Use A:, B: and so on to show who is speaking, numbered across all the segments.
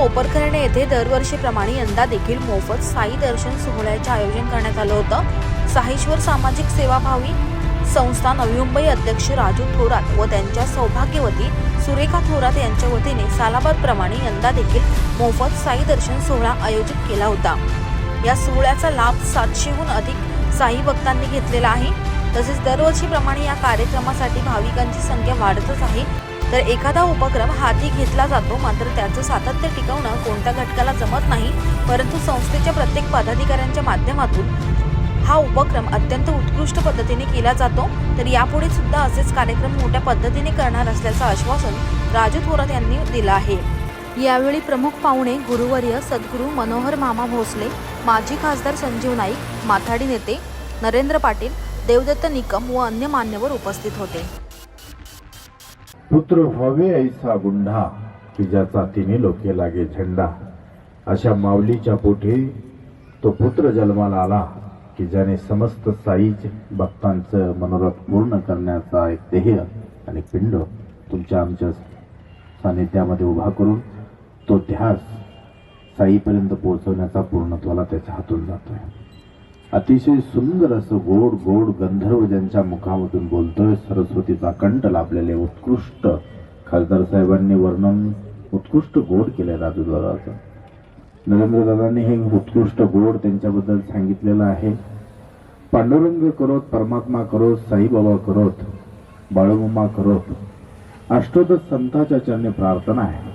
A: नवी कोपरखर्णे येथे दरवर्षीप्रमाणे यंदा देखील मोफत साई दर्शन सोहळ्याचे आयोजन करण्यात आलं होतं. साईश्वर सामाजिक सेवाभावी संस्था नवी मुंबई अध्यक्ष राजू थोरात व त्यांच्या सौभाग्यवती सुरेखा थोरात यांच्या वतीने सालाबादप्रमाणे यंदा देखील मोफत साई दर्शन सोहळा आयोजित केला होता. या सोहळ्याचा लाभ सातशेहून अधिक साई भक्तांनी घेतलेला आहे. तसेच दरवर्षीप्रमाणे या कार्यक्रमासाठी भाविकांची संख्या वाढतच आहे. तर एखादा उपक्रम हाती घेतला जातो मात्र त्याचं सातत्य टिकवणं कोणत्या घटकाला जमत नाही परंतु संस्थेच्या प्रत्येक पदाधिकाऱ्यांच्या माध्यमातून हा उपक्रम अत्यंत उत्कृष्ट पद्धतीने केला जातो. तर यापुढे सुद्धा असेच कार्यक्रम मोठ्या पद्धतीने करणार असल्याचं आश्वासन राजू थोरात यांनी दिलं आहे. यावेळी प्रमुख पाहुणे गुरुवर्य सद्गुरू मनोहर मामा भोसले माजी खासदार संजीव नाईक माथाडी नेते नरेंद्र पाटील देवदत्त निकम व अन्य मान्यवर उपस्थित होते.
B: पुत्र व्हावे ऐसा गुंढा की ज्याचा तिने लोके लागे झेंडा. अशा माऊलीच्या पोटी तो पुत्र जन्माला आला की ज्याने समस्त साईच भक्तांचं मनोरथ पूर्ण करण्याचा एक ध्येय आणि पिंड तुमच्या आमच्या सानिध्यामध्ये उभा करून तो ध्यास साईपर्यंत पोहोचवण्याचा पूर्णत्वाला त्याच्या हातून जातोय. अतिशय सुंदर असं गोड गोड गंधर्व ज्यांच्या मुखामधून बोलतोय सरस्वतीचा कंठ लाभलेले उत्कृष्ट खासदार साहेबांनी वर्णन उत्कृष्ट गोड केलंय राजूद्वाराचं. नरेंद्र दादांनी हे उत्कृष्ट गोड त्यांच्याबद्दल सांगितलेलं आहे. पांडुरंग करोत परमात्मा करोत साईबाबा करोत बाळूमामा करोत अष्टोदश संताच्या चरणी प्रार्थना आहे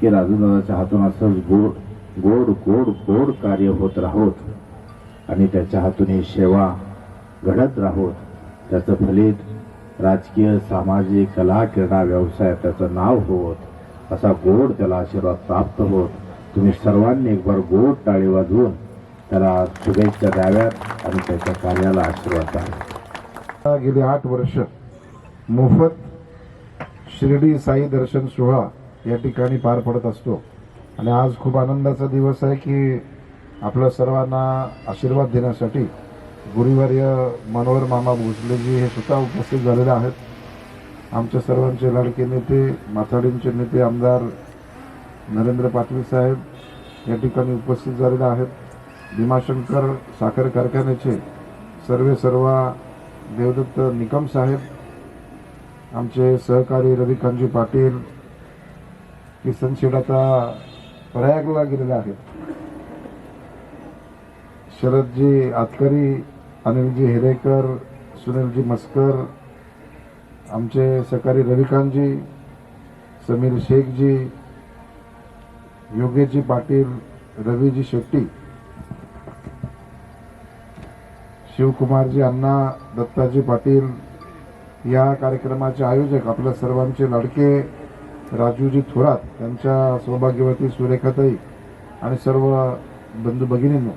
B: की राजूदादाच्या हातून असंच गोड गोड गोड गोड कार्य होत राहोत. आणि त्याच्या हातून ही सेवा घडत राहोत त्याचं फलित राजकीय सामाजिक कला क्रीडा व्यवसाय त्याचं नाव होत असा गोड त्याला आशीर्वाद प्राप्त होत. तुम्ही सर्वांनी एक बार गोड टाळी वाजवून त्याला शुभेच्छा द्याव्यात आणि त्याच्या कार्याला आशीर्वाद द्यावा.
C: गेली आठ वर्ष. मोफत शिर्डी साई दर्शन सोहळा या ठिकाणी पार पडत असतो. आणि आज खूप आनंदाचा दिवस आहे की आपल्या सर्वांना आशीर्वाद देण्यासाठी गुरुवर्य मनोहर मामा भोसलेजी हे स्वतः उपस्थित झालेले आहेत. आमच्या सर्वांचे लाडके नेते माथाडींचे नेते आमदार नरेंद्र पाटील साहेब या ठिकाणी उपस्थित झालेले आहेत. भीमाशंकर साखर कारखान्याचे सर्वे सर्व देवदत्त निकम साहेब आमचे सहकारी रविकांतजी पाटील किसन शेठ प्रयागला गेलेले आहेत. शरदजी आतकरी अनिलजी हिरेकर सुनीलजी मस्कर आमचे सकारी रविकांतजी समीर शेखजी योगेशजी पाटील रवीजी शेट्टी शिवकुमारजी अण्णा दत्ताजी पाटील या कार्यक्रमाचे आयोजक आपल्या सर्वांचे लाडके राजूजी थोरात त्यांच्या सौभाग्यवती सुरेखाताई आणि सर्व बंधू भगिनींनो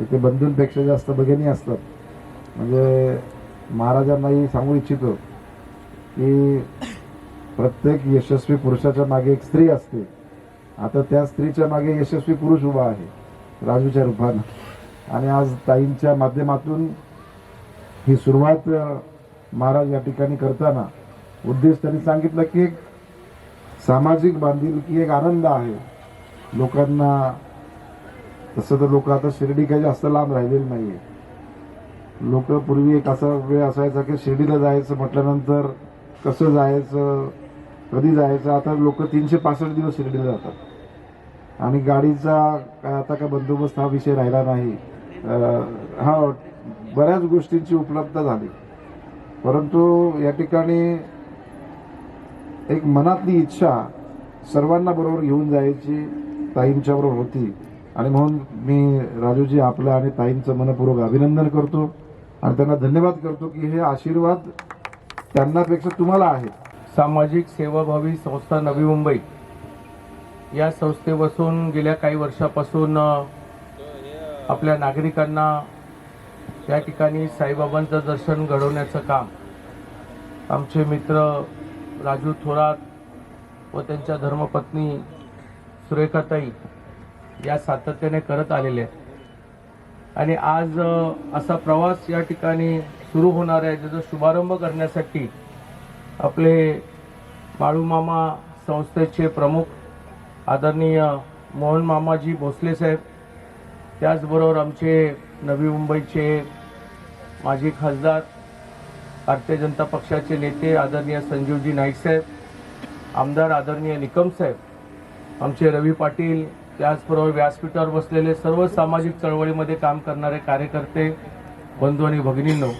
C: इथे बंधूंपेक्षा जास्त भगिनी असतात. म्हणजे महाराजांनाही सांगू इच्छितो की प्रत्येक यशस्वी पुरुषाच्या मागे एक स्त्री असते. आता त्या स्त्रीच्या मागे यशस्वी पुरुष उभा आहे राजूच्या रूपानं. आणि आज ताईंच्या माध्यमातून ही सुरुवात महाराज या ठिकाणी करताना उद्देश त्यांनी सांगितलं की एक सामाजिक बांधिलकी एक आनंद आहे. लोकांना तसं तर लोक आता शिर्डी काही जास्त लांब राहिलेली नाहीये. लोक पूर्वी एक असा वेळ असायचा की शिर्डीला जायचं म्हटल्यानंतर कसं जायचं कधी जायचं आता लोक तीनशे पासष्ट दिवस शिर्डीला जातात. आणि गाडीचा काय आता काय बंदोबस्त हा विषय राहिला नाही. हा बऱ्याच गोष्टींची उपलब्धता झाली. परंतु या ठिकाणी एक मनातली इच्छा सर्वांना बरोबर घेऊन जायची ताईंच्याबरोबर होती. आणि म्हणून मी राजूजी आपलं आणि ताईंचं मनपूर्वक अभिनंदन करतो आणि त्यांना धन्यवाद करतो की हे आशीर्वाद त्यांनापेक्षा तुम्हाला आहेत
D: सामाजिक सेवाभावी संस्था नवी मुंबई. या संस्थेपासून गेल्या काही वर्षापासून आपल्या नागरिकांना या ठिकाणी साईबाबांचं दर्शन घडवण्याचं काम. आमचे मित्र राजू थोरात व त्यांच्या धर्मपत्नी सुरेखाताई या सातत्याने करत आलेले आहेत. आणि आज असा प्रवास या ठिकाणी सुरू होणार आहे ज्याचा शुभारंभ करण्यासाठी आपले बाळूमामा संस्थेचे प्रमुख आदरणीय मोहन मामाजी भोसले साहेब त्याचबरोबर आमचे नवी मुंबईचे माजी खासदार भारतीय जनता पक्षाचे नेते आदरणीय संजीवजी नाईक साहेब आमदार आदरणीय निकम साहेब आमचे रवी पाटील त्याचबरोबर व्यासपीठावर बसलेले सर्व सामाजिक चळवळीमध्ये काम करणारे कार्यकर्ते बंधू आणि भगिनींनो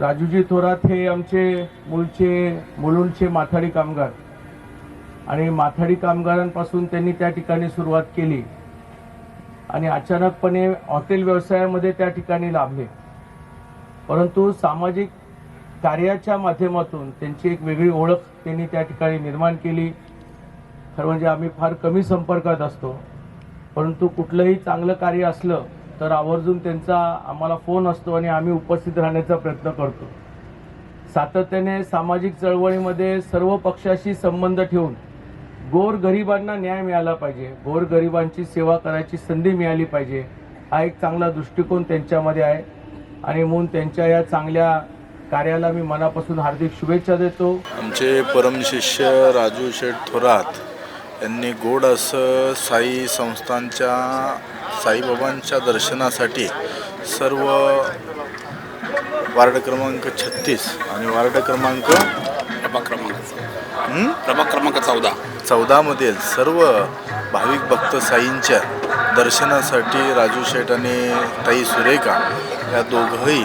D: राजूजी थोरात हे आमचे मूळचे मुलुंडचे माथाडी कामगार. आणि माथाडी कामगारांपासून त्यांनी त्या ठिकाणी सुरुवात केली. आणि अचानकपणे हॉटेल व्यवसायामध्ये त्या ठिकाणी लाभले. परंतु सामाजिक कार्याच्या माध्यमातून त्यांची एक वेगळी ओळख त्यांनी त्या ठिकाणी निर्माण केली. खरं म्हणजे आम्ही फार कमी संपर्कात असतो. परंतु कुठलंही चांगलं कार्य असलं तर आवर्जून त्यांचा आम्हाला फोन असतो आणि आम्ही उपस्थित राहण्याचा प्रयत्न करतो. सातत्याने सामाजिक चळवळीमध्ये सर्व पक्षाशी संबंध ठेवून गोर गरिबांना न्याय मिळाला पाहिजे. गोर गरिबांची सेवा करायची संधी मिळाली पाहिजे. हा एक चांगला दृष्टिकोन त्यांच्यामध्ये आहे. आणि म्हणून त्यांच्या या चांगल्या कार्याला मी मनापासून हार्दिक शुभेच्छा देतो.
E: आमचे परमशिष्य राजू शेठ थोरात यांनी गोड असं साई संस्थांच्या साईबाबांच्या दर्शनासाठी सर्व वार्ड क्रमांक छत्तीस आणि वार्ड क्रमांक
F: क्रमांक. क्रमांक चौदा.
E: चौदामधील सर्व भाविक भक्त साईंच्या दर्शनासाठी राजू शेठ आणि ताई सुरेखा या दोघंही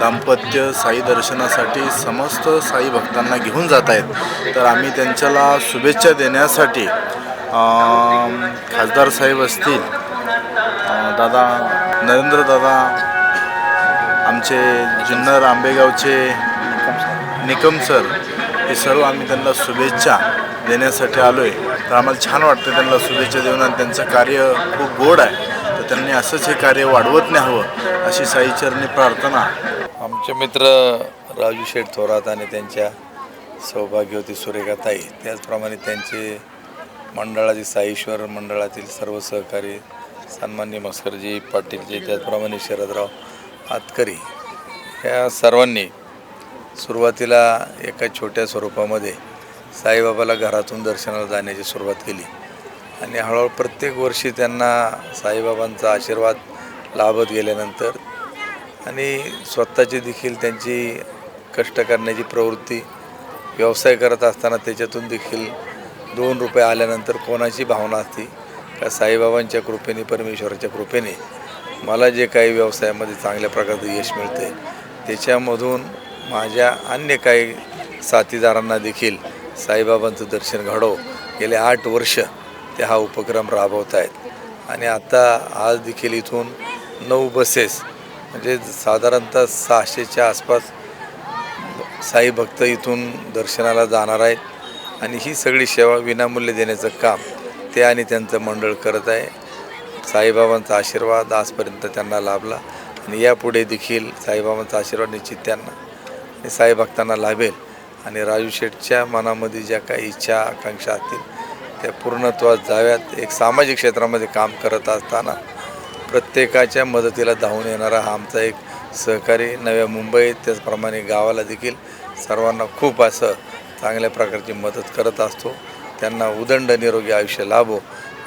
E: दाम्पत्य साई दर्शनासाठी समस्त साई भक्तांना घेऊन जात आहेत. तर आम्ही त्यांच्याला शुभेच्छा देण्यासाठी खासदार साहेब असतील दादा नरेंद्र दादा आमचे जुन्नर आंबेगावचे निकम सर हे सर्व आम्ही त्यांना शुभेच्छा देण्यासाठी आलो आहे तर आम्हाला छान वाटतं त्यांना शुभेच्छा देऊन आणि त्यांचं कार्य खूप गोड आहे. तर त्यांनी असंच हे कार्य वाढवत न्यावं अशी साईचरणी प्रार्थना
G: आमचे मित्र राजू शेठ थोरात आणि त्यांच्या सौभाग्यवती सुरेखाताई त्याचप्रमाणे त्यांचे मंडळाचे साईश्वर मंडळातील सर्व सहकारी सन्मान्य मस्करजी पाटीलजी त्याचप्रमाणे शरदराव आतकरी ह्या सर्वांनी सुरुवातीला एका छोट्या स्वरूपामध्ये साईबाबाला घरातून दर्शनाला जाण्याची सुरुवात केली. आणि हळूहळू प्रत्येक वर्षी त्यांना साईबाबांचा आशीर्वाद लाभत गेल्यानंतर आणि स्वतःची देखील त्यांची कष्ट करण्याची प्रवृत्ती व्यवसाय करत असताना त्याच्यातून देखील दोन रुपये आल्यानंतर कोणाची भावना असते? का साईबाबांच्या कृपेने परमेश्वराच्या कृपेने मला जे काही व्यवसायामध्ये चांगल्या प्रकारचं यश मिळते त्याच्यामधून माझ्या अन्य काही साथीदारांना देखील साईबाबांचं दर्शन घडव. गेले आठ वर्ष ते हा उपक्रम राबवत आहेत आणि आता आज देखील इथून नऊ बसेस म्हणजे साधारणतः सहाशेच्या आसपास साई भक्त इथून दर्शनाला जाणार आहेत. आणि ही सगळी सेवा विनामूल्य देण्याचं काम ते आणि त्यांचं मंडळ करत आहे. साईबाबांचा आशीर्वाद आजपर्यंत त्यांना लाभला. आणि यापुढे देखील साईबाबांचा आशीर्वाद निश्चित त्यांना आणि साईभक्तांना लाभेल. आणि राजू शेठच्या मनामध्ये ज्या काही इच्छा आकांक्षा असतील त्या पूर्णत्वात जाव्यात. एक सामाजिक क्षेत्रामध्ये काम करत असताना प्रत्येकाच्या मदतीला धावून येणारा हा आमचा एक सहकारी नव्या मुंबईत त्याचप्रमाणे गावाला देखील सर्वांना खूप असं चांगल्या प्रकारची मदत करत असतो. त्यांना उदंड निरोगी आयुष्य लाभो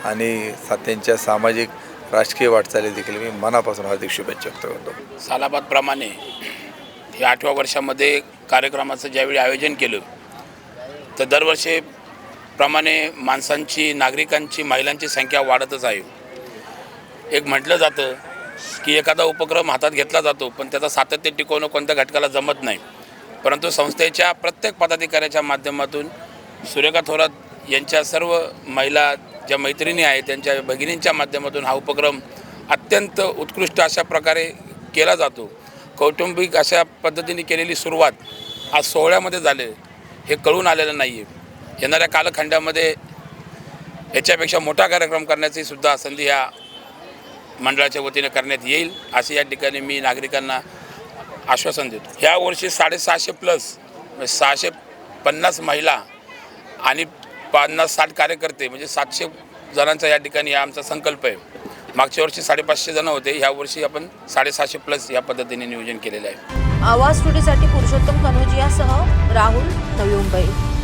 G: आणि त्यांच्या सामाजिक राजकीय वाटचाली देखील मी मनापासून हार्दिक शुभेच्छा व्यक्त करतो.
F: सालाबादप्रमाणे या आठव्या वर्षामध्ये कार्यक्रमाचं ज्यावेळी आयोजन केलं तर दरवर्षी प्रमाणे माणसांची नागरिकांची महिलांची संख्या वाढतच आहे. एक म्हटलं जातं की एखादा उपक्रम हातात घेतला जातो पण त्याचा सातत्य टिकवणं कोणत्या घटकाला जमत नाही. परंतु संस्थेच्या प्रत्येक पदाधिकाऱ्याच्या माध्यमातून सुरेखा थोरात यांच्या सर्व महिला ज्या मैत्रिणी आहेत त्यांच्या भगिनींच्या माध्यमातून हा उपक्रम अत्यंत उत्कृष्ट अशा प्रकारे केला जातो. कौटुंबिक अशा पद्धतीने केलेली सुरुवात आज सोहळ्यामध्ये झाले हे कळून आलेलं नाही आहे येणाऱ्या कालखंडामध्ये याच्यापेक्षा मोठा कार्यक्रम करण्याची सुद्धा संधी ह्या मंडळाच्या वतीनं करण्यात येईल असे या ठिकाणी मी नागरिकांना आश्वासन देतो. ह्या वर्षी साडेसहाशे प्लस म्हणजे सहाशे पन्नास महिला आणि पन्नास साठ कार्यकर्ते म्हणजे सातशे जणांचा या ठिकाणी हा आमचा संकल्प आहे. मागच्या वर्षी साडेपाचशे जण होते ह्या वर्षी आपण साडेसहाशे प्लस या पद्धतीने नियोजन केलेलं आहे.
A: आवाज स्टुडिओसाठी पुरुषोत्तम कनोजियासह राहुल नवी मुंबई.